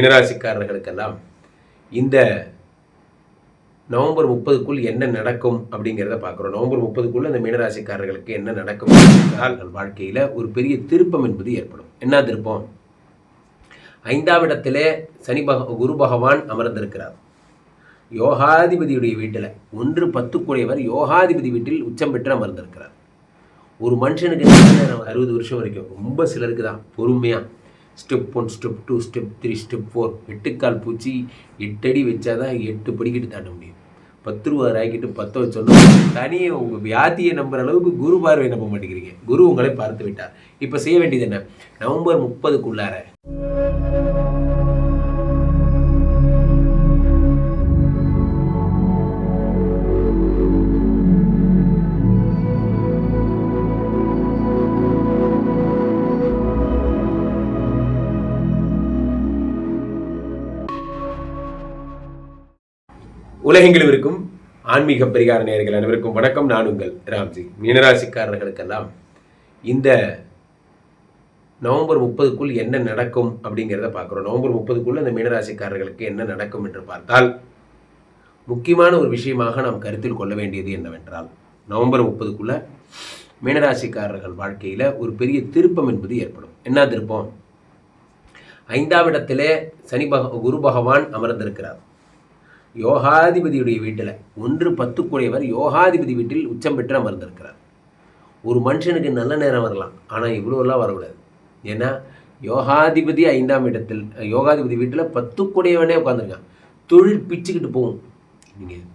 மீனராசிக்காரர்களுக்கெல்லாம் இந்த நவம்பர் முப்பதுக்குள் என்ன நடக்கும் அப்படிங்கிறத பார்க்குறோம். நவம்பர் முப்பதுக்குள்ள இந்த மீனராசிக்காரர்களுக்கு என்ன நடக்கும் என்றால் வாழ்க்கையில் ஒரு பெரிய திருப்பம் என்பது ஏற்படும். என்ன திருப்பம்? ஐந்தாம் இடத்திலே சனி பக குரு பகவான் அமர்ந்திருக்கிறார். யோகாதிபதியுடைய வீட்டில் ஒன்று பத்துக்குடையவர் யோகாதிபதி வீட்டில் உச்சம் பெற்று அமர்ந்திருக்கிறார். ஒரு மனுஷனுக்கு அறுபது வருஷம் வரைக்கும்? ரொம்ப சிலருக்கு தான் பொறுமையாக step one step two step three step four எட்டுக்கால் பூச்சி எட்டடி வச்சாதான் எட்டு படிக்கிட்டு தாண்ட முடியும். பத்து ரூபா ராக்கிட்டு பத்த வச்சோன்னா தனியே உங்கள் வியாதியை நம்புற அளவுக்கு குரு பார்வை நம்ப மாட்டேங்கிறீங்க. குரு உங்களை பார்த்து விட்டார். இப்போ செய்ய வேண்டியது என்ன? நவம்பர் முப்பதுக்குள்ளார. உலகெங்கிலும் இருக்கும் ஆன்மீக பரிகார நேர்கள் அனைவருக்கும் வணக்கம். நான் உங்கள் ராம்ஜி. மீனராசிக்காரர்களுக்கெல்லாம் இந்த நவம்பர் முப்பதுக்குள் என்ன நடக்கும் அப்படிங்கிறத பார்க்குறோம். நவம்பர் முப்பதுக்குள்ள இந்த மீனராசிக்காரர்களுக்கு என்ன நடக்கும் என்று பார்த்தால் முக்கியமான ஒரு விஷயமாக நாம் கருத்தில் கொள்ள வேண்டியது என்னவென்றால் நவம்பர் முப்பதுக்குள்ள மீனராசிக்காரர்கள் வாழ்க்கையில் ஒரு பெரிய திருப்பம் என்பது ஏற்படும். என்ன திருப்பம்? ஐந்தாம் இடத்திலே சனி பக குரு பகவான் அமர்ந்திருக்கிறார். யோகாதிபதியுடைய வீட்டில் ஒன்று பத்துக்குடையவர் யோகாதிபதி வீட்டில் உச்சம் பெற்று அமர்ந்திருக்கிறார். ஒரு மனுஷனுக்கு நல்ல நேரம் வரலாம் ஆனால் இவ்வளோலாம் வரக்கூடாது. ஏன்னா யோகாதிபதி ஐந்தாம் இடத்தில் யோகாதிபதி வீட்டில் பத்துக்குடையவனே உட்காந்துருக்கான் தொழில் பிச்சுக்கிட்டு போகும். நீங்கள்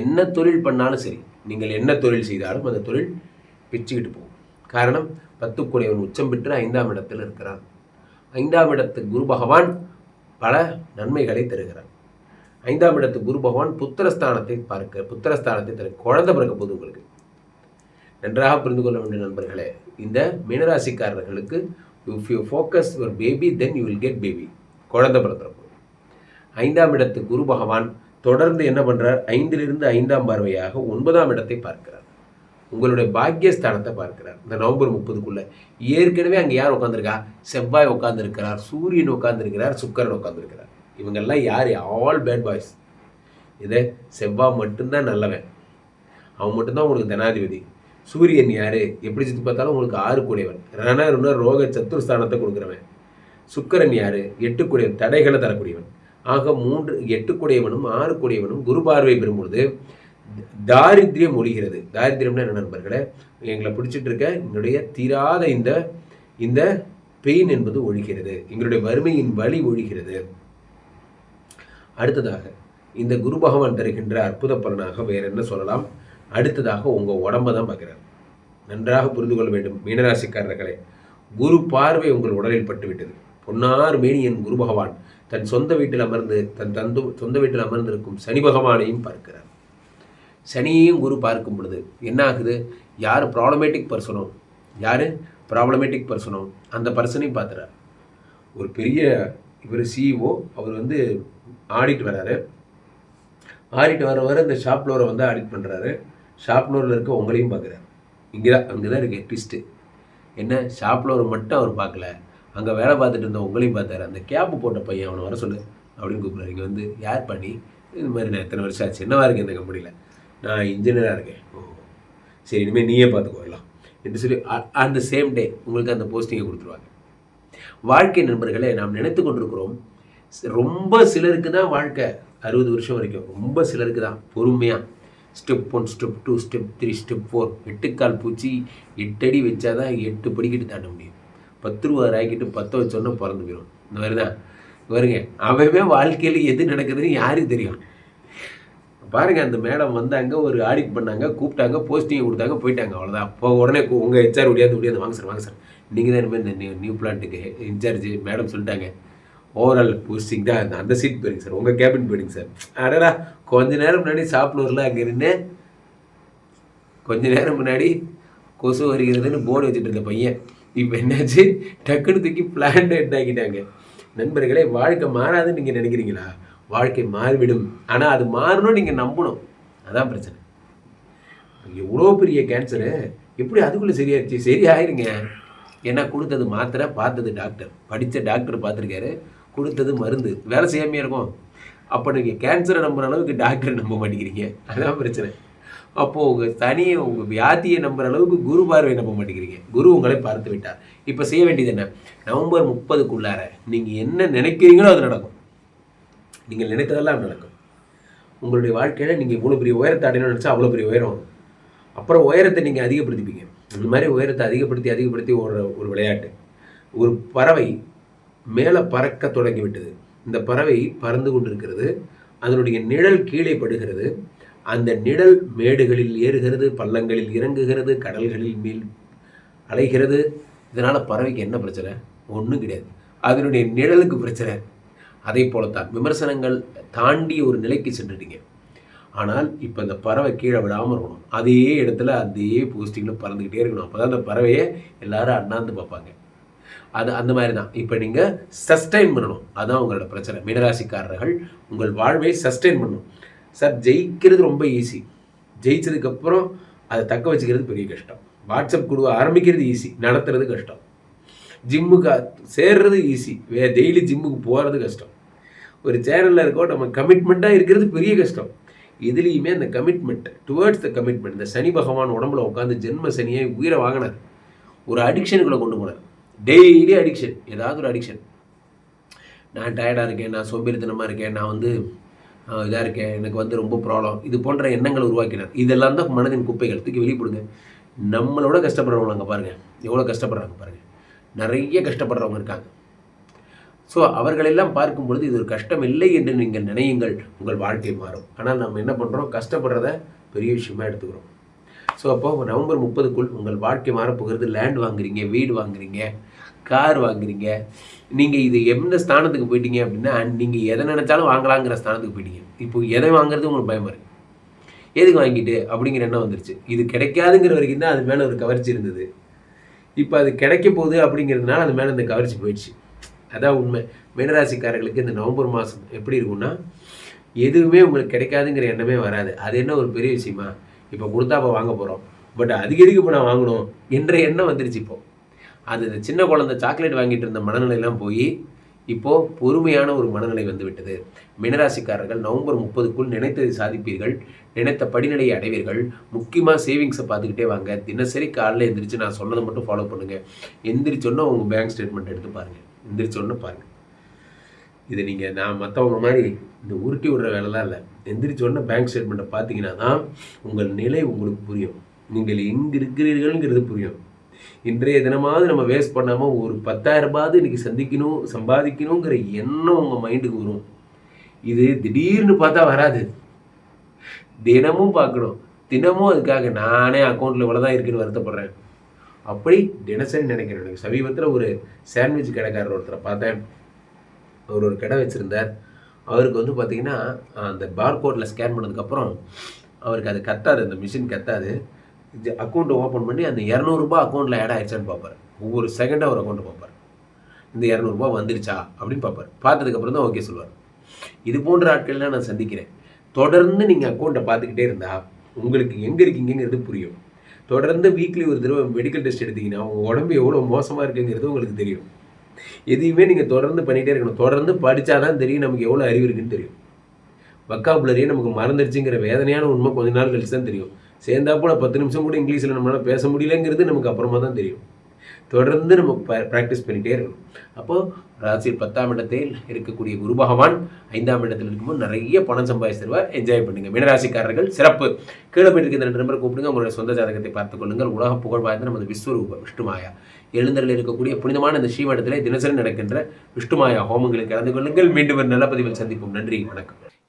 என்ன தொழில் பண்ணாலும் சரி நீங்கள் என்ன தொழில் செய்தாலும் அந்த தொழில் பிச்சுக்கிட்டு போகும். காரணம் பத்துக்குடையவன் உச்சம் பெற்று ஐந்தாம் இடத்தில் இருக்கிறான். ஐந்தாம் இடத்து குரு பகவான் பல நன்மைகளை தருகிறார். ஐந்தாம் இடத்து குரு பகவான் புத்திரஸ்தானத்தை பார்க்க புத்திரஸ்தானத்தை தரு குழந்தை பிறக்க போது உங்களுக்கு. நன்றாக புரிந்து கொள்ள வேண்டிய நண்பர்களே இந்த மீனராசிக்காரர்களுக்கு if you focus your baby then you will get baby குழந்தை பிறந்திருக்கும் ஐந்தாம் இடத்து குரு பகவான் தொடர்ந்து என்ன பண்றார்? ஐந்திலிருந்து ஐந்தாம் பார்வையாக ஒன்பதாம் இடத்தை பார்க்கிறார். உங்களுடைய பாக்கியஸ்தானத்தை பார்க்கிறார். இந்த நவம்பர் முப்பதுக்குள்ள ஏற்கனவே அங்கே யார் உட்காந்துருக்கா செவ்வாய் உட்காந்துருக்கிறார் சூரியன் உட்காந்துருக்கிறார் சுக்கரன் உட்காந்துருக்கிறார் இவங்கெல்லாம் யார்? ஆல் பேட் பாய்ஸ் இதே செவ்வாய் மட்டும்தான் நல்லவன். அவன் மட்டும்தான் உங்களுக்கு தனாதிபதி. சூரியன் யார்? எப்படி சுற்றி பார்த்தாலும் உங்களுக்கு ஆறு கூடியவன் ரணருண ரோக சத்துருஸ்தானத்தை கொடுக்குறவன். சுக்கரன் யார்? எட்டு கூடியவன் தடைகளை தரக்கூடியவன். ஆக மூன்று எட்டு கூடியவனும் ஆறு கூடியவனும் குரு பார்வை பெறும்பொழுது தாரித்ரியம் ஒழிகிறது. தாரித்யம்னா என்ன நண்பர்களே? எங்களை பிடிச்சிட்டு இருக்க என்னுடைய தீராத இந்த இந்த பெயின் என்பது ஒழிகிறது. எங்களுடைய வறுமையின் வலி ஒழிகிறது. அடுத்ததாக இந்த குரு பகவான் தருகின்ற அற்புத பலனாக வேற என்ன சொல்லலாம்? அடுத்ததாக உங்கள் உடம்பை தான் பார்க்குறார். நன்றாக புரிந்து கொள்ள வேண்டும் மீனராசிக்காரர்களே. குரு பார்வை உங்கள் உடலில் பட்டுவிட்டது. பொன்னார் மேனியன் குரு பகவான் தன் சொந்த வீட்டில் அமர்ந்து தன் தந்து சொந்த வீட்டில் அமர்ந்திருக்கும் சனி பகவானையும் பார்க்கிறார். சனியையும் குரு பார்க்கும் பொழுது என்ன ஆகுது? யார் ப்ராப்ளமேட்டிக் பர்சனோ யார்? ப்ராப்ளமேட்டிக் பர்சனோ அந்த பர்சனையும் பார்த்துறார் ஒரு பெரிய இவர் சிஇஓ அவர் வந்து ஆடிட் வராரு. ஆடிட் வர வர இந்த ஷாப் ஃப்ளோரை வந்து ஆடிட் பண்ணுறாரு ஷாப் ஃப்ளோரில் இருக்க உங்களையும் பார்க்குறாரு இங்கே தான் அங்கே தான் இருக்கு ட்விஸ்ட்டு என்ன? ஷாப் ஃப்ளோரை மட்டும் அவர் பார்க்கல அங்கே வேலை பார்த்துட்டு இருந்த உங்களையும் பார்த்தாரு. அந்த கேப்பு போட்ட பையன் அவனை வர சொல்லு அப்படின்னு கூப்பிட்றாரு. இங்கே வந்து யார் பண்ணி இது மாதிரி நான் எத்தனை வருஷம் ஆச்சு? என்னவா இருக்கேன் இந்த கம்பெனியில் நான் இன்ஜினியராக இருக்கேன். ஓ சரி இனிமேல் நீயே பார்த்துக்கோ எல்லாம். என்று சொல்லி த சேம் டே உங்களுக்கு அந்த போஸ்டிங்கை கொடுத்துருவாங்க. வாழ்க்கை நண்பர்களை நாம் நினைத்து கொண்டிருக்கிறோம் ரொம்ப சிலருக்கு தான் வாழ்க்கை அறுபது வருஷம் வரைக்கும். ரொம்ப சிலருக்கு தான் பொறுமையாக step one step two step three step four எட்டுக்கால் பூச்சி எட்டடி வச்சாதான் எட்டு படிக்கிட்டு தாண்ட முடியும். பத்து ரூபா ராக்கிட்டு பத்த வச்சோன்னா பிறந்து போயிடும் இந்த மாதிரி தான். வருங்க அவவே வாழ்க்கையில் எது நடக்குதுன்னு யாருக்கு தெரியும்? பாருங்க அந்த மேடம் வந்தாங்க ஒரு ஆடிட் பண்ணாங்க கூப்பிட்டாங்க போஸ்டிங் கொடுத்தாங்க போயிட்டாங்க அவ்வளோதான் அப்போ உடனே உங்கள் ஹெச்ஆர் முடியாது முடியாது வாங்க சார் வாங்க சார் நீங்கள் தான் இனிமேல் இந்த நியூ நியூ பிளான்ட்டுக்கு இன்சார்ஜ் மேடம் சொல்லிட்டாங்க. ஓவரால் போஸ்டிங் தான் அந்த- அந்த சீட் போயிருங்க சார் உங்கள் கேபின் போயிடுங்க சார் அடடா கொஞ்ச நேரம் முன்னாடி சாப்பிடுவோம்ல அங்கே நின்று கொஞ்ச நேரம் முன்னாடி கொசு வருகிறதுன்னு போர்டு வச்சுட்டு இருந்த பையன். இப்போ என்னாச்சு? டக்குன்னு தூக்கி பிளான் ஆக்கிட்டாங்க நண்பர்களே வாழ்க்கை மாறாதுன்னு நீங்கள் நினைக்கிறீங்களா? வாழ்க்கை மாறிவிடும். ஆனால் அது மாறணும் நீங்கள் நம்பணும். அதான் பிரச்சனை. எவ்வளோ பெரிய கேன்சரு எப்படி அதுக்குள்ளே சரியாயிருச்சு சரி ஆயிருங்க. ஏன்னா கொடுத்தது மாத்திரை? பார்த்தது டாக்டர் படித்த டாக்டர் பார்த்துருக்காரு. கொடுத்தது மருந்து. வேலை செய்யாமையாக இருக்கும். அப்போ நீங்கள் கேன்சரை நம்புற அளவுக்கு டாக்டரை நம்ப மாட்டேங்கிறீங்க. அதான் பிரச்சனை. அப்போது உங்கள் தனியை உங்கள் வியாதியை நம்புகிற அளவுக்கு குரு பார்வை நம்ப மாட்டேங்கிறீங்க. குரு உங்களை பார்த்து விட்டார். இப்போ செய்ய வேண்டியது என்ன? நவம்பர் முப்பதுக்குள்ளார நீங்கள் என்ன நினைக்கிறீங்களோ அது நடக்கும். நீங்கள் நினைத்ததெல்லாம் நடக்கும். உங்களுடைய வாழ்க்கையில் நீங்கள் இவ்வளோ பெரிய உயரத்தை அடையணும்னு நினச்சா அவ்வளோ பெரிய உயரம் வரும். அப்புறம் உயரத்தை நீங்கள் அதிகப்படுத்திப்பீங்க. இந்த மாதிரி உயரத்தை அதிகப்படுத்தி அதிகப்படுத்தி ஓடுற ஒரு விளையாட்டு. ஒரு பறவை மேலே பறக்க தொடங்கி விட்டது இந்த பறவை பறந்து கொண்டிருக்கிறது. அதனுடைய நிழல் கீழே படுகிறது. அந்த நிழல் மேடுகளில் ஏறுகிறது பள்ளங்களில் இறங்குகிறது கடல்களில் மேல் அலைகிறது. இதனால் பறவைக்கு என்ன பிரச்சனை? ஒன்றும் கிடையாது. அதனுடைய நிழலுக்கு பிரச்சனை. அதே போலத்தான். விமர்சனங்கள் தாண்டி ஒரு நிலைக்கு சென்றுட்டீங்க. ஆனால் இப்போ இந்த பறவை கீழே விடாமல் இருக்கணும். அதே இடத்துல அதே போஸ்டிங்கில் பறந்துக்கிட்டே இருக்கணும். அப்போ தான் அந்த பறவையை எல்லாரும் அண்ணாந்து பார்ப்பாங்க. அது அந்த மாதிரி தான் இப்போ நீங்கள் சஸ்டைன் பண்ணணும். அதுதான் உங்களோட பிரச்சனை. மீனராசிக்காரர்கள் உங்கள் வாழ்வை சஸ்டைன் பண்ணணும். சார் ஜெயிக்கிறது ரொம்ப ஈஸி ஜெயிச்சதுக்கப்புறம் அதை தக்க வச்சுக்கிறது பெரிய கஷ்டம். வாட்ஸ்அப் குழுவை ஆரம்பிக்கிறது ஈஸி நடத்துறது கஷ்டம். ஜிம்முக்கு சேர்றது ஈஸி வே டெய்லி ஜிம்முக்கு போகிறது கஷ்டம். ஒரு சேனலில் இருக்கோ நம்ம கமிட்மெண்ட்டாக இருக்கிறது பெரிய கஷ்டம். இதுலேயுமே அந்த கமிட்மெண்ட் டுவர்ட்ஸ் த கமிட்மெண்ட் இந்த சனி பகவான் உடம்புல உட்காந்து ஜென்ம சனியை உயிரை வாங்கினார். ஒரு அடிக்ஷனுக்குள்ளே கொண்டு போனார். டெய்லி அடிக்ஷன் ஏதாவது ஒரு அடிக்ஷன் நான் டயர்டாக இருக்கேன் நான் சோம்பேறித்தனமாக இருக்கேன் நான் வந்து இதாக இருக்கேன் எனக்கு வந்து ரொம்ப ப்ராப்ளம் இது போன்ற எண்ணங்களை உருவாக்கினார். இதெல்லாம் தான் மனதின் குப்பைகள். தூக்கி வெளிப்படுங்க நம்மளோட கஷ்டப்படுறவங்க அங்கே பாருங்கள் எவ்வளோ கஷ்டப்படுறாங்க பாருங்கள் நிறைய கஷ்டப்படுறவங்க இருக்காங்க. ஸோ அவர்களெல்லாம் பார்க்கும் பொழுது இது ஒரு கஷ்டம் இல்லை என்று நீங்கள் நினையுங்கள் உங்கள் வாழ்க்கை மாறும். ஆனால் நம்ம என்ன பண்ணுறோம் கஷ்டப்படுறத பெரிய விஷயமா எடுத்துக்கிறோம். ஸோ அப்போ நவம்பர் முப்பதுக்குள் உங்கள் வாழ்க்கை மாறப்போகிறது லேண்ட் வாங்குறீங்க வீடு வாங்குறீங்க கார் வாங்குறீங்க. நீங்கள் இது எந்த ஸ்தானத்துக்கு போயிட்டீங்க அப்படின்னா நீங்கள் எதை நினச்சாலும் வாங்கலாங்கிற ஸ்தானத்துக்கு போயிட்டீங்க. இப்போ எதை வாங்குறது? உங்களுக்கு பயமாக இருக்குது எதுக்கு வாங்கிட்டு? அப்படிங்கிற எண்ணம் வந்துருச்சு. இது கிடைக்காதுங்கிற வரைக்கும் தான் அது மேலே ஒரு கவர்ச்சி இருந்தது. இப்போ அது கிடைக்க போகுது அப்படிங்கிறதுனால அது மேலே இந்த கவர்ச்சி போயிடுச்சு. அதான் உண்மை. மீனராசிக்காரர்களுக்கு இந்த நவம்பர் மாதம் எப்படி இருக்கும்னா எதுவுமே உங்களுக்கு கிடைக்காதுங்கிற எண்ணமே வராது. அது என்ன ஒரு பெரிய விஷயமா? இப்போ கொடுத்தா இப்போ வாங்க போகிறோம் பட் அதுக்கு எதுக்கு இப்போ நான் வாங்கணும்? என்ற எண்ணம் வந்துருச்சு இப்போ. அது இந்த சின்ன குழந்தை சாக்லேட் வாங்கிட்டு இருந்த மனநிலையெல்லாம் போய் இப்போது பொறுமையான ஒரு மனநிலை வந்துவிட்டது மினராசிக்காரர்கள் மீனராசிக்காரர்கள் நவம்பர் முப்பதுக்குள் நினைத்ததை சாதிப்பீர்கள். நினைத்த படிநிலையை அடைவீர்கள். முக்கியமாக சேவிங்ஸை பார்த்துக்கிட்டே வாங்க. தினசரி காலையில் எந்திரிச்சு நான் சொன்னதை மட்டும் ஃபாலோ பண்ணுங்கள் எந்திரிச்சோன்னா உங்கள் பேங்க் ஸ்டேட்மெண்ட் எடுத்து பாருங்கள் எந்திரிச்சோன்னு பாருங்கள் இது நீங்கள் நான் மற்றவங்க மாதிரி இந்த உருட்டி விடுற வேலைலாம் இல்லை. எந்திரிச்சோடனே பேங்க் ஸ்டேட்மெண்ட்டை பார்த்தீங்கன்னா தான் உங்கள் நிலை உங்களுக்கு புரியும். நீங்கள் எங்கே இருக்கிறீர்கள்ங்கிறது புரியும். இன்றைய தினமாவது நம்ம வேஸ்ட் பண்ணாமல் ஒரு பத்தாயிரரூபாவது இன்றைக்கி சந்திக்கணும் சம்பாதிக்கணுங்கிற எண்ணம் உங்கள் மைண்டுக்கு வரும். இது திடீர்னு பார்த்தா வராது. தினமும் பார்க்கணும். தினமும் அதுக்காக நானே அக்கௌண்ட்டில் இவ்வளோ தான் இருக்குன்னு வருத்தப்படுறேன். அப்படி தினசரி நினைக்கிறேன். எனக்கு சமீபத்தில் ஒரு சாண்ட்விச் கடைக்காரர் ஒருத்தரை பார்த்தேன். அவர் ஒரு கடை வச்சுருந்தார். அவருக்கு வந்து பார்த்தீங்கன்னா அந்த பார்கோடில் ஸ்கேன் பண்ணதுக்கப்புறம் அவருக்கு அது கத்தாது அந்த மிஷின் கத்தாது. அக்கௌண்ட்டை ஓப்பன் பண்ணி அந்த இரநூறுபா அக்கௌண்ட்டில் ஆட் ஆயிடுச்சான்னு பார்ப்பார் ஒவ்வொரு செகண்டாக ஒரு அக்கௌண்ட்டை பார்ப்பார் இந்த இரநூறுபா வந்துருச்சா அப்படின்னு பார்ப்பார் பார்த்ததுக்கப்புறம் தான் ஓகே சொல்லுவார். இது போன்ற ஆட்கள்லாம் நான் சந்திக்கிறேன். தொடர்ந்து நீங்கள் அக்கௌண்ட்டை பார்த்துக்கிட்டே இருந்தால் உங்களுக்கு எங்கே இருக்கீங்கிறது புரியும். தொடர்ந்து வீக்லி ஒரு தடவை மெடிக்கல் டெஸ்ட் எடுத்தீங்கன்னா உங்கள் உடம்பு எவ்வளோ மோசமாக இருக்குங்கிறது உங்களுக்கு தெரியும். எதையுமே நீங்கள் தொடர்ந்து பண்ணிகிட்டே இருக்கணும். தொடர்ந்து படித்தா தான் தெரியும் நமக்கு எவ்வளோ அறிவு இருக்குன்னு தெரியும். வக்காபுலரியே நமக்கு மறந்துடுச்சுங்கிற வேதனையான உண்மை கொஞ்ச நாள் கழிச்சு தான் தெரியும். சேர்ந்தா போல் பத்து நிமிஷம் கூட இங்கிலீஷில் நம்மளால் பேச முடியலங்கிறது நமக்கு அப்புறமா தான் தெரியும். தொடர்ந்து நம்ம ப்ராக்டிஸ் பண்ணிகிட்டே இருக்கணும். அப்போது ராசியில் பத்தாம் இடத்தில் இருக்கக்கூடிய குரு பகவான் ஐந்தாம் இடத்தில் இருக்கும்போது நிறைய பணம் சம்பாதிச்சு தருவார் என்ஜாய் பண்ணுங்கள் மீனராசிக்காரர்கள் சிறப்பு. கீழே போயிட்டு இந்த ரெண்டு நம்பர் கூப்பிடுங்க. உங்களுடைய சொந்த ஜாதகத்தை பார்த்துக் கொள்ளுங்கள். உலக புகழ் வாய்ந்த நமது விஸ்வரூப விஷ்ணுமாயா. எழுந்தரில் இருக்கக்கூடிய புனிதமான இந்த ஸ்ரீமடத்திலே தினசரி நடக்கின்ற விஷ்ணுமாயா ஹோமங்களில் கலந்து கொள்ளுங்கள். மீண்டும் ஒரு நல்ல பதிவில் சந்திப்போம். நன்றி. வணக்கம்.